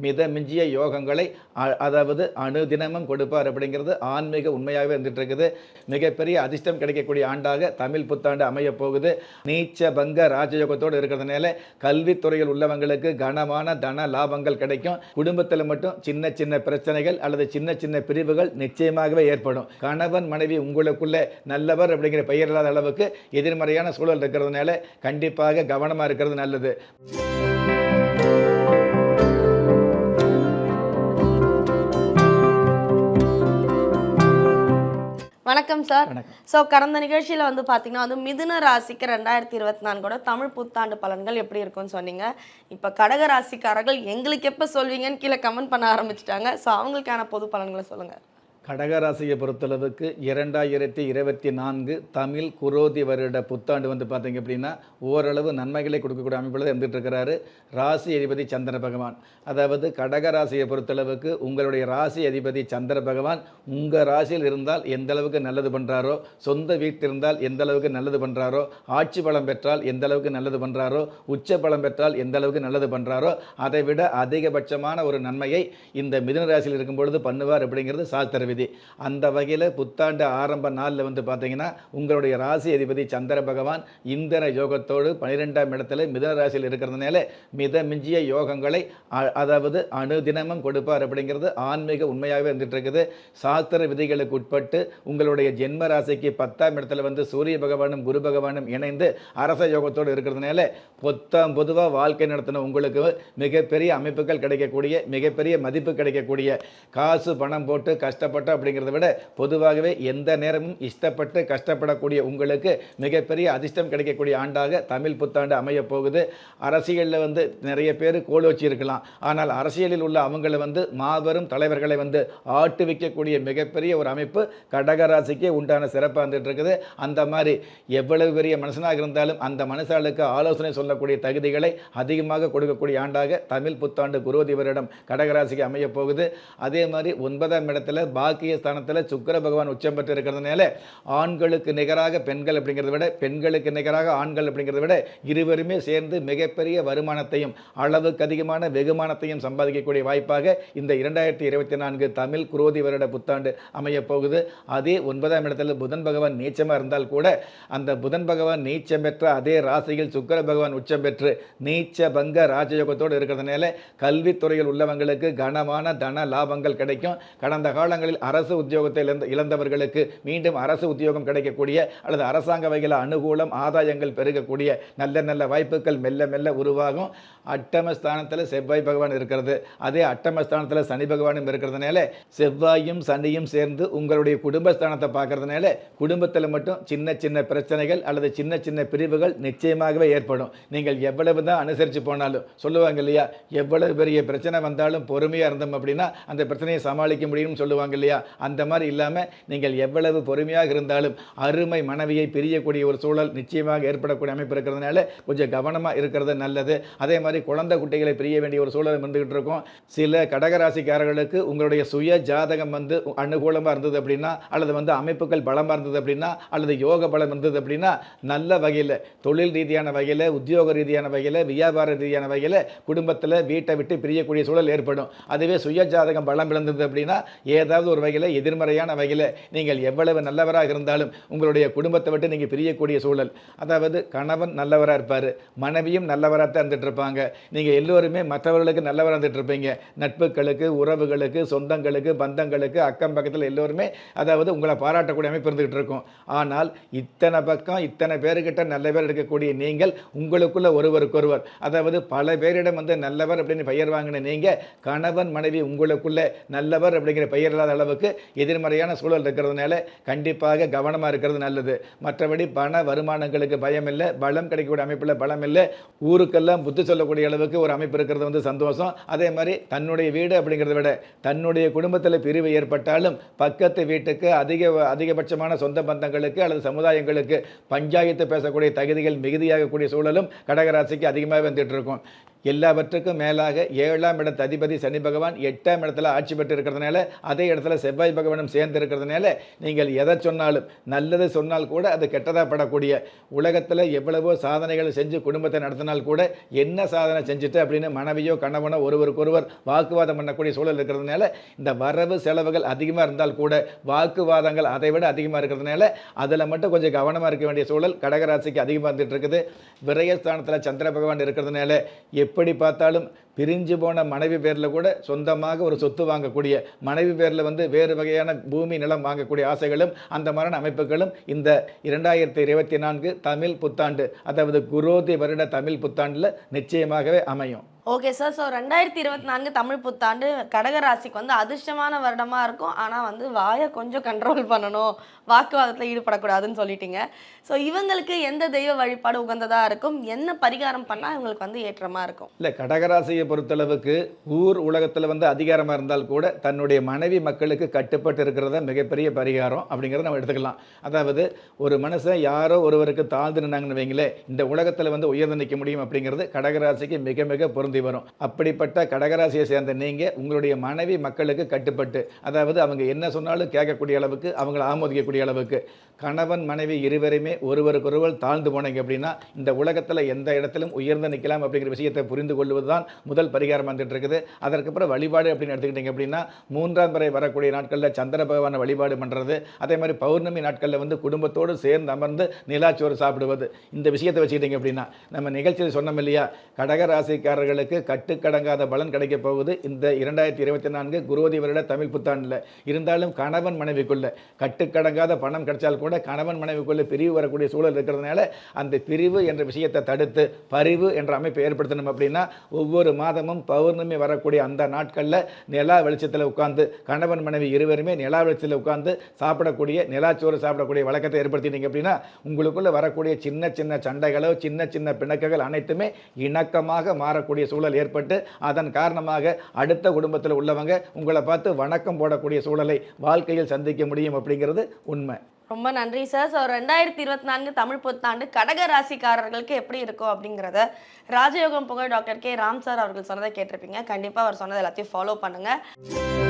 மித மிஞ்சிய யோகங்களை அ- அதாவது அணுதினமும் கொடுப்பார் அப்படிங்கிறது ஆன்மீக உண்மையாகவே இருந்துட்டு இருக்குது மிகப்பெரிய அதிர்ஷ்டம் கிடைக்கக்கூடிய ஆண்டாக தமிழ் புத்தாண்டு அமைய போகுது. நீச்ச பங்க ராஜயோகத்தோடு இருக்கிறதுனால கல்வித்துறையில் உள்ளவங்களுக்கு கனமான தன லாபங்கள் கிடைக்கும். குடும்பத்தில் மட்டும் சின்ன சின்ன பிரச்சனைகள் அல்லது சின்ன சின்ன பிரிவுகள் நிச்சயமாகவே ஏற்படும். கணவன் மனைவி உங்களுக்குள்ள நல்லவர் அப்படிங்கிற பெயர் இல்லாத அளவுக்கு எதிர்மறையான சூழல் இருக்கிறதுனால கண்டிப்பாக கவனமாக இருக்கிறது நல்லது. வணக்கம் சார். ஸோ கடந்த நிகழ்ச்சியில் வந்து பார்த்தீங்கன்னா வந்து மிதுன ராசிக்கு ரெண்டாயிரத்தி இருபத்தி நான்கோட தமிழ் புத்தாண்டு பலன்கள் எப்படி இருக்கும்னு சொன்னீங்க. இப்போ கடக ராசிக்காரர்கள் எங்களுக்கு எப்போ சொல்வீங்கன்னு கீழே கமெண்ட் பண்ண ஆரம்பிச்சிட்டாங்க. ஸோ அவங்களுக்கான பொது பலன்களை சொல்லுங்கள் கடகராசியை பொறுத்தளவுக்கு இரண்டாயிரத்தி இருபத்தி நான்கு தமிழ் குரோதி வருட புத்தாண்டு வந்து பார்த்தீங்க அப்படின்னா ஓரளவு நன்மைகளை கொடுக்கக்கூடிய அமைப்பில் இருந்துகிட்டு இருக்கிறாரு. ராசி அதிபதி சந்திர பகவான். அதாவது கடகராசியை பொறுத்தளவுக்கு உங்களுடைய ராசி அதிபதி சந்திர பகவான் உங்கள் ராசியில் இருந்தால் எந்த அளவுக்கு நல்லது பண்ணுறாரோ சொந்த வீட்டில் இருந்தால் எந்த அளவுக்கு நல்லது பண்ணுறாரோ ஆட்சி பலம் பெற்றால் எந்த அளவுக்கு நல்லது பண்ணுறாரோ உச்ச பலம் பெற்றால் எந்த அளவுக்கு நல்லது பண்ணுறாரோ அதை விட அதிகபட்சமான ஒரு நன்மையை இந்த மிதுன ராசியில் இருக்கும் பொழுது பண்ணுவார் அப்படிங்கிறது சாஸ்திர விதி. அந்த வகையில் புத்தாண்டு ஆரம்ப நாளில் வந்து பார்த்தீங்கன்னா உங்களுடைய ராசி அதிபதி சந்திர பகவான் இந்திர யோகத்தோடு பன்னிரெண்டாம் இடத்துல மிதன ராசியில் இருக்கிறதுனால மித மிஞ்சிய யோகங்களை அதாவது அணுதினமும் கொடுப்பார் அப்படிங்கிறது ஆன்மீக உண்மையாகவே வந்துட்டு இருக்குது. சாஸ்திர விதிகளுக்கு உட்பட்டு உங்களுடைய ஜென்ம ராசிக்கு பத்தாம் இடத்துல வந்து சூரிய பகவானும் குரு பகவானும் இணைந்து அரச யோகத்தோடு இருக்கிறதுனால பொத்தாம் பொதுவாக வாழ்க்கை நடத்தின உங்களுக்கு மிகப்பெரிய அமைப்புகள் கிடைக்கக்கூடிய மிகப்பெரிய மதிப்பு கிடைக்கக்கூடிய காசு பணம் போட்டு கஷ்டப்பட்டு அப்படிங்கிறத விட பொதுவாகவே எந்த நேரமும் இஷ்டப்பட்டு கஷ்டப்படக்கூடிய உங்களுக்கு மிகப்பெரிய அதிர்ஷ்டம் கிடைக்கக்கூடிய ஆண்டாக தமிழ் புத்தாண்டு அமைய போகுது. அரசியலில் வந்து நிறைய பேர் கோல் வச்சு இருக்கலாம். ஆனால் அரசியலில் உள்ள அவங்களை வந்து மாபெரும் தலைவர்களை வந்து ஆட்டு வைக்கக்கூடிய மிகப்பெரிய ஒரு அமைப்பு கடகராசிக்கே உண்டான சிறப்பாக வந்துட்டு இருக்குது அந்த மாதிரி எவ்வளவு பெரிய மனுஷனாக இருந்தாலும் அந்த மனுஷாளுக்கு ஆலோசனை சொல்லக்கூடிய தகுதிகளை அதிகமாக கொடுக்கக்கூடிய ஆண்டாக தமிழ் புத்தாண்டு குரோதி கடகராசிக்கு அமைய போகுது. அதே மாதிரி ஒன்பதாம் இடத்துல பாக்கிய ஸ்தானத்தில் சுக்கர பகவான் உச்சம் பெற்று இருக்கிறதுனால ஆண்களுக்கு நிகராக பெண்கள் அப்படிங்கிறத விட பெண்களுக்கு நிகராக ஆண்கள் அப்படிங்கிறத விட இருவருமே சேர்ந்து மிகப்பெரிய வருமானத்தையும் அளவுக்கு அதிகமான வெகுமானத்தையும் சம்பாதிக்கக்கூடிய வாய்ப்பாக இந்த இரண்டாயிரத்தி இருபத்தி நான்கு தமிழ் குரோதி வருட புத்தாண்டு அமையப் போகுது. அதே ஒன்பதாம் இடத்துல புதன் பகவான் நீச்சமாக இருந்தால் கூட அந்த புதன் பகவான் நீச்சம் பெற்ற அதே ராசியில் சுக்கர பகவான் உச்சம் பெற்று நீச்ச பங்க ராஜயோகத்தோடு இருக்கிறதுனால கல்வித்துறையில் உள்ளவங்களுக்கு கனமான தன லாபங்கள் கிடைக்கும். கடந்த காலங்களில் அரசு உத்தியோகத்தை இழந்த இழந்தவர்களுக்கு மீண்டும் அரசு உத்தியோகம் கிடைக்கக்கூடிய அல்லது அரசாங்க வகையில் அனுகூலம் ஆதாயங்கள் பெருகக்கூடிய நல்ல நல்ல வாய்ப்புகள் மெல்ல மெல்ல உருவாகும். அட்டமஸ்தானத்தில் செவ்வாய் பகவான் இருக்கிறது. அதே அட்டமஸ்தானத்தில் சனி பகவானும் இருக்கிறதுனால செவ்வாயும் சனியும் சேர்ந்து உங்களுடைய குடும்பஸ்தானத்தை பார்க்கறதுனால குடும்பத்தில் மட்டும் சின்ன சின்ன பிரச்சனைகள் அல்லது சின்ன சின்ன பிரிவுகள் நிச்சயமாகவே ஏற்படும். நீங்கள் எவ்வளவு தான் அனுசரித்து போனாலும் சொல்லுவாங்க இல்லையா? எவ்வளவு பெரிய பிரச்சனை வந்தாலும் பொறுமையாக இருந்தோம் அப்படின்னா அந்த பிரச்சனையை சமாளிக்க முடியும்னு சொல்லுவாங்க இல்லையா? அந்த மாதிரி இல்லாமல் நீங்கள் எவ்வளவு பொறுமையாக இருந்தாலும் அருமை மனைவியை பிரியக்கூடிய ஒரு சூழல் நிச்சயமாக ஏற்படக்கூடிய அமைப்பு இருக்கிறதுனால கொஞ்சம் கவனமாக இருக்கிறது நல்லது. அதே மாதிரி குழந்தை குட்டிகளை பிரிய வேண்டிய ஒரு சூழல் இருந்துகிட்டு இருக்கும். சில கடகராசிக்காரர்களுக்கு உங்களுடைய சுய ஜாதகம் வந்து அனுகூலமாக இருந்தது அப்படின்னா அல்லது வந்து அமைப்புகள் பலமாக இருந்தது அப்படின்னா அல்லது யோக பலம் இருந்தது அப்படின்னா நல்ல வகையில் தொழில் ரீதியான வகையில் உத்தியோக ரீதியான வகையில் வியாபார ரீதியான வகையில் குடும்பத்தில் வீட்டை விட்டு பிரியக்கூடிய சூழல் ஏற்படும். அதுவே சுய ஜாதகம் பலம் இழந்தது அப்படின்னா ஏதாவது ஒரு வகையில் எதிர்மறையான வகையில் நீங்கள் எவ்வளவு நல்லவராக இருந்தாலும் உங்களுடைய குடும்பத்தை விட்டு நீங்கள் பிரியக்கூடிய சூழல். அதாவது கணவன் நல்லவராக இருப்பார் மனைவியும் நல்லவராக தான் இருந்துட்டு இருப்பாங்க. நீங்கள் எல்லோருமே மற்றவர்களுக்கு நல்லவராக இருந்துட்டு இருப்பீங்க. நட்புகளுக்கு உறவுகளுக்கு சொந்தங்களுக்கு பந்தங்களுக்கு அக்கம் பக்கத்தில் எல்லோருமே அதாவது உங்களை பாராட்டக்கூடிய அமைப்பு இருந்துகிட்டு இருக்கும். ஆனால் இத்தனை பக்கம் இத்தனை பேர்கிட்ட நல்ல பேர் எடுக்கக்கூடிய நீங்கள் உங்களுக்குள்ள ஒருவருக்கொருவர் அதாவது பல பேரிடம் வந்து நல்லவர் அப்படின்னு பெயர் வாங்கின நீங்கள் கணவன் மனைவி உங்களுக்குள்ள நல்லவர் அப்படிங்கிற பெயர் இல்லாத அளவுக்கு எதிர்மறையான சூழல் இருக்கிறதுனால கண்டிப்பாக கவனமாக இருக்கிறது நல்லது. மற்றபடி பண வருமானங்களுக்கு பயம் இல்லை பலம் கிடைக்கக்கூடிய அமைப்பில் பலம் இல்லை ஊருக்கெல்லாம் புத்தி சொல்லக்கூடிய அளவுக்கு ஒரு அமைப்பு இருக்கிறது வந்து சந்தோஷம். அதே மாதிரி தன்னுடைய வீடு அப்படிங்கிறத விட தன்னுடைய குடும்பத்தில் பிரிவு ஏற்பட்டாலும் பக்கத்து வீட்டுக்கு அதிக அதிகபட்சமான சொந்த பந்தங்களுக்கு அல்லது சமுதாயங்களுக்கு பஞ்சாயத்து பேசக்கூடிய தகுதிகள் மிகுதியாகக்கூடிய சூழலும் கடகராசிக்கு அதிகமாக வந்துட்டு இருக்கும். எல்லாவற்றுக்கும் மேலாக ஏழாம் இடத்து அதிபதி சனி பகவான் எட்டாம் இடத்துல ஆட்சி பெற்று இருக்கிறதுனால அதே இடத்துல செவ்வாய் பகவானும் சேர்ந்து இருக்கிறதுனால நீங்கள் எதை சொன்னாலும் நல்லது சொன்னால் கூட அது கெட்டதாக படக்கூடிய உலகத்தில் எவ்வளவோ சாதனைகள் செஞ்சு குடும்பத்தை நடத்தினால் கூட என்ன சாதனை செஞ்சுட்டு அப்படின்னு மனைவியோ கணவனோ ஒருவருக்கொருவர் வாக்குவாதம் பண்ணக்கூடிய சூழல் இருக்கிறதுனால இந்த வரவு செலவுகள் அதிகமாக இருந்தால் கூட வாக்குவாதங்கள் அதை விட அதிகமாக இருக்கிறதுனால அதில் மட்டும் கொஞ்சம் கவனமாக இருக்க வேண்டிய சூழல் கடகராசிக்கு அதிகமாக வந்துட்டு இருக்குது. விரயஸ்தானத்தில் சந்திர பகவான் இருக்கிறதுனால எப்படி பார்த்தாலும் பிரிஞ்சு போன மனைவி பேரில் கூட சொந்தமாக ஒரு சொத்து வாங்கக்கூடிய மனைவி பேரில் வந்து வேறு வகையான பூமி நிலம் வாங்கக்கூடிய ஆசைகளும் அந்த மாதிரியான அமைப்புகளும் இந்த இரண்டாயிரத்தி இருபத்தி நான்கு தமிழ் புத்தாண்டு அதாவது குரோதி வருட தமிழ் புத்தாண்டில் நிச்சயமாகவே அமையும். ஓகே சார் ஸோ ரெண்டாயிரத்தி இருபத்தி நான்கு தமிழ் புத்தாண்டு கடக ராசிக்கு வந்து அதிர்ஷ்டமான வருடமாக இருக்கும். ஆனால் வந்து வாயை கொஞ்சம் கண்ட்ரோல் பண்ணணும். வாக்குவாதத்தில் ஈடுபடக்கூடாதுன்னு சொல்லிட்டீங்க. ஸோ இவங்களுக்கு எந்த தெய்வ வழிபாடு உகந்ததாக இருக்கும்? என்ன பரிகாரம் பண்ணால் இவங்களுக்கு வந்து ஏற்றமாக இருக்கும்? இல்லை மனைவியை பொறுத்தளவுக்கு ஊர் உலகத்தில் வந்து அதிகாரமாக இருந்தால் கூட தன்னுடைய மனைவி மக்களுக்கு கட்டுப்பட்டு இருக்கிறத மிகப்பெரிய பரிகாரம் அப்படிங்கிறத நம்ம எடுத்துக்கலாம். அதாவது ஒரு மனுஷன் யாரோ ஒருவருக்கு தாழ்ந்து நின்னாங்கன்னு வைங்களேன் இந்த உலகத்தில் வந்து உயர்ந்து நிற்க முடியும் அப்படிங்கிறது கடகராசிக்கு மிக மிக பொருந்தி வரும். அப்படிப்பட்ட கடகராசியை சேர்ந்த நீங்கள் உங்களுடைய மனைவி மக்களுக்கு கட்டுப்பட்டு அதாவது அவங்க என்ன சொன்னாலும் கேட்கக்கூடிய அளவுக்கு அவங்களை ஆமோதிக்கக்கூடிய அளவுக்கு கணவன் மனைவி இருவருமே ஒருவருக்கொருவர் தாழ்ந்து போனீங்க அப்படின்னா இந்த உலகத்தில் எந்த இடத்திலும் உயர்ந்து நிற்கலாம் அப்படிங்கிற விஷயத்தை புரிந்து கொள்வது தான் முதல் பரிகாரம் வந்துட்டு இருக்குது அதற்கப்புறம் வழிபாடு அப்படின்னு எடுத்துக்கிட்டிங்க அப்படின்னா மூன்றாம் பிறை வரக்கூடிய நாட்களில் சந்திர பகவானை வழிபாடு பண்ணுறது அதே மாதிரி பௌர்ணமி நாட்களில் வந்து குடும்பத்தோடு சேர்ந்து அமர்ந்து நிலாச்சோறு சாப்பிடுவது. இந்த விஷயத்தை வச்சுக்கிட்டிங்க அப்படின்னா நம்ம நிகழ்ச்சியில் சொன்னோம் இல்லையா கடக ராசிக்காரர்களுக்கு கட்டுக்கடங்காத பலன் கிடைக்க போகுது. இந்த இரண்டாயிரத்தி இருபத்தி நான்கு குரோதி வருட தமிழ் புத்தாண்டில். இருந்தாலும் கணவன் மனைவிக்குள்ள கட்டுக்கடங்காத பணம் கிடைச்சால் கூட கணவன் மனைவிக்குள்ள பிரிவு வரக்கூடிய சூழல் இருக்கிறதுனால அந்த பிரிவு என்ற விஷயத்தை தடுத்து பரிவு என்ற அமைப்பை ஏற்படுத்தணும் அப்படின்னா ஒவ்வொரு மாதமும் பௌர்ணமி வரக்கூடிய அந்த நாட்களில் நிலா வெளிச்சத்தில் உட்காந்து கணவன் மனைவி இருவருமே நிலா வெளிச்சத்தில் உட்காந்து சாப்பிடக்கூடிய நிலாச்சோறு சாப்பிடக்கூடிய வழக்கத்தை ஏற்படுத்தினீங்க அப்படின்னா உங்களுக்குள்ளே வரக்கூடிய சின்ன சின்ன சண்டைகளோ சின்ன சின்ன பிணக்குகள் அனைத்துமே இணக்கமாக மாறக்கூடிய சூழல் ஏற்பட்டு அதன் காரணமாக அடுத்த குடும்பத்தில் உள்ளவங்க உங்களை பார்த்து வணக்கம் போடக்கூடிய சூழலை வாழ்க்கையில் சந்திக்க முடியும் அப்படிங்கிறது உண்மை. ரொம்ப நன்றி சார் ஸோ ரெண்டாயிரத்தி இருபத்தி நான்கு தமிழ் புத்தாண்டு கடக ராசிக்காரர்களுக்கு எப்படி இருக்கும் அப்படிங்கிறத ராஜயோகம் புகழ் டாக்டர் கே. ராம் சார் அவர்கள் சொன்னதை கேட்டிருப்பீங்க. கண்டிப்பாக அவர் சொன்னது எல்லாத்தையும் ஃபாலோ பண்ணுங்கள்